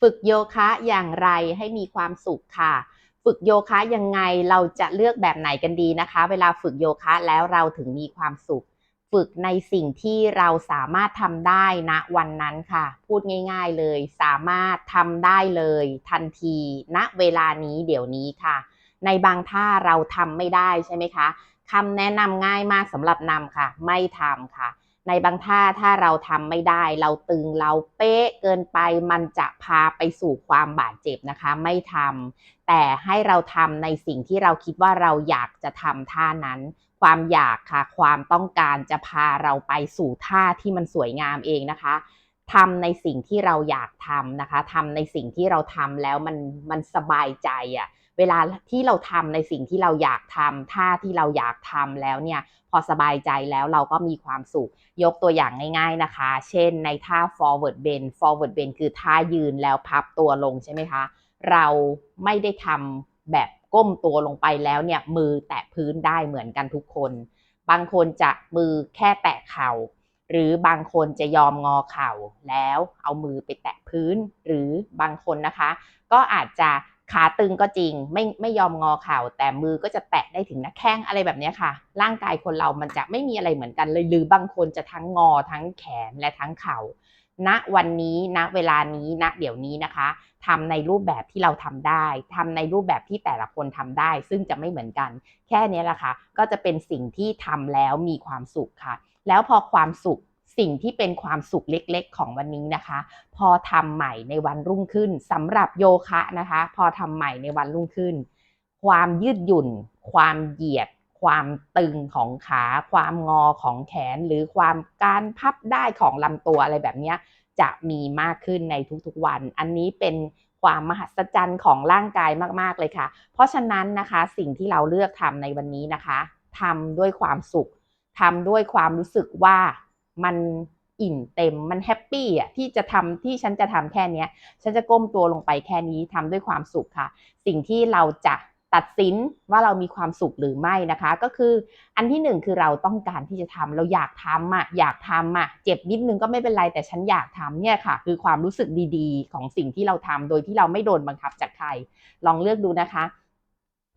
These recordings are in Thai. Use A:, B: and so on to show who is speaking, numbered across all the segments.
A: ฝึกโยคะอย่างไรให้มีความสุขค่ะ ฝึกโยคะยังไงเราจะเลือกแบบไหนกันดีนะคะ เวลาฝึกโยคะแล้วเราถึงมีความสุข ฝึกในสิ่งที่เราสามารถทำได้ณวันนั้นค่ะ พูดง่าย ๆเลย สามารถทำได้เลย ทันทีณเวลานี้เดี๋ยวนี้ค่ะ ในบางท่าเราทำไม่ได้ใช่ไหมคะคำแนะนำง่ายมากสำหรับนำค่ะ ไม่ทำค่ะ ในบางท่าถ้าเราทำไม่ได้ เราตึงเราเป๊ะเกินไปมันจะพาไปสู่ความบาดเจ็บนะคะ ไม่ทำแต่ให้เราทำในสิ่งที่เราคิดว่าเราอยากจะทำท่านั้น ความอยากค่ะ ความต้องการจะพาเราไปสู่ท่าที่มันสวยงามเองนะคะทำในสิ่งที่เราอยากทำนะคะทำในสิ่งที่เราทำแล้วมันมันสบายใจอะ่ะ เวลาที่เราทำในสิ่งที่เราอยากทำท่าที่เราอยากทำแล้วเนี่ยพอสบายใจแล้วเราก็มีความสุข ยกตัวอย่างง่าย ๆนะคะ เช่นในท่า forward bend forward bend คือท่ายืนแล้วพับตัวลงใช่ไหมคะ เราไม่ได้ทำแบบก้มตัวลงไปแล้วเนี่ยมือแตะพื้นได้เหมือนกันทุกคน บางคนจะมือแค่แตะเข่า หรือบางคนจะยอมงอเข่าแล้วเอามือไปแตะพื้น หรือบางคนนะคะ ก็อาจจะ ขาตึงก็จริง ไม่ไม่ยอมงอเข่าแต่มือก็จะแตะได้ถึงหน้าแข้งอะไรแบบนี้ค่ะ ร่างกายคนเรามันจะไม่มีอะไรเหมือนกันเลยหรือบางคนจะทั้งงอทั้งแขนและทั้งเข่าณวันนี้ณเวลานี้ณเดี๋ยวนี้นะคะทำในรูปแบบที่เราทำได้ทำในรูปแบบที่แต่ละคนทำได้ ซึ่งจะไม่เหมือนกัน แค่นี้แหละค่ะ ก็จะเป็นสิ่งที่ทำแล้วมีความสุขค่ะ แล้วพอความสุข สิ่งที่เป็นความสุขเล็กๆ ของวันนี้นะคะ พอทำใหม่ในวันรุ่งขึ้นสำหรับโยคะนะคะ พอทำใหม่ในวันรุ่งขึ้น ความยืดหยุ่น ความเหยียด ความตึงของขา ความงอของแขน หรือความการพับได้ของลำตัวอะไรแบบนี้จะมีมากขึ้นในทุกๆวัน อันนี้เป็นความมหัศจรรย์ของร่างกายมากๆเลยค่ะ เพราะฉะนั้นนะคะสิ่งที่เราเลือกทำในวันนี้นะคะทำด้วยความสุขทำด้วยความรู้สึกว่า มันอิ่มเต็มมันแฮปปี้อะที่จะทำที่ฉันจะทำแค่นี้ฉันจะก้มตัวลงไปแค่นี้ทำด้วยความสุขค่ะ สิ่งที่เราจะตัดสินว่าเรามีความสุขหรือไม่นะคะ ก็คืออันที่หนึ่งคือเราต้องการที่จะทำเราอยากทำอะอยากทำอะเจ็บนิดนึงก็ไม่เป็นไรแต่ฉันอยากทำเนี่ยค่ะ คือความรู้สึกดีๆ ของสิ่งที่เราทำโดยที่เราไม่โดนบังคับจากใคร ลองเลือกดูนะคะ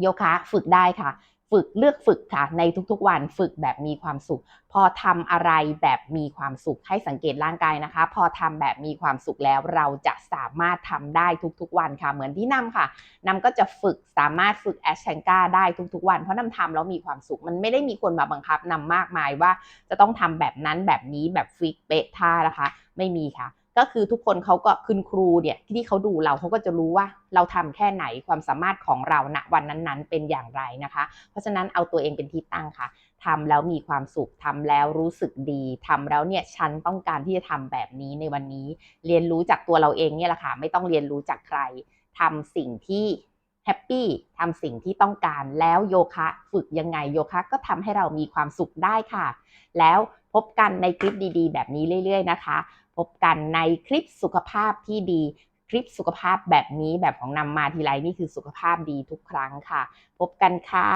A: โยคะฝึกได้ค่ะ ฝึกเลือกฝึกค่ะ ในทุกๆ วันฝึกแบบมีความสุข พอทำอะไรแบบมีความสุขให้สังเกตร่างกายนะคะ พอทำแบบมีความสุขแล้วเราจะสามารถทำได้ทุกๆ วันค่ะ เหมือนที่นำค่ะนำก็จะฝึกสามารถฝึกแอชแชงกาได้ทุกๆ วัน เพราะนำทำแล้วมีความสุข มันไม่ได้มีคนมาบังคับนำมากมายว่าจะต้องทำแบบนั้นแบบนี้แบบฟิกเป๊ะท่านะคะ ไม่มีค่ะ ก็คือทุกคนเขาก็คุณครูเนี่ยที่เขาดูเราเขาก็จะรู้ว่าเราทำแค่ไหนความสามารถของเราณวันนั้นๆ เป็นอย่างไรนะคะ เพราะฉะนั้นเอาตัวเองเป็นที่ตั้งค่ะทำแล้วมีความสุขทำแล้วรู้สึกดีทำแล้วเนี่ยฉันต้องการที่จะทำแบบนี้ในวันนี้ เรียนรู้จากตัวเราเองเนี่ยแหละค่ะไม่ต้องเรียนรู้จากใครทำสิ่งที่แฮปปี้ทำสิ่งที่ต้องการแล้วโยคะฝึกยังไงโยคะก็ทำให้เรามีความสุขได้ค่ะ แล้วพบกันในคลิปดีๆ แบบนี้เรื่อย ๆ นะคะ บกันในคลิปสุขภาพที่ดี คลิปสุขภาพแบบนี้แบบของนำมาทีไรนี่คือสุขภาพดีทุกครั้งค่ะ พบกันค่ะ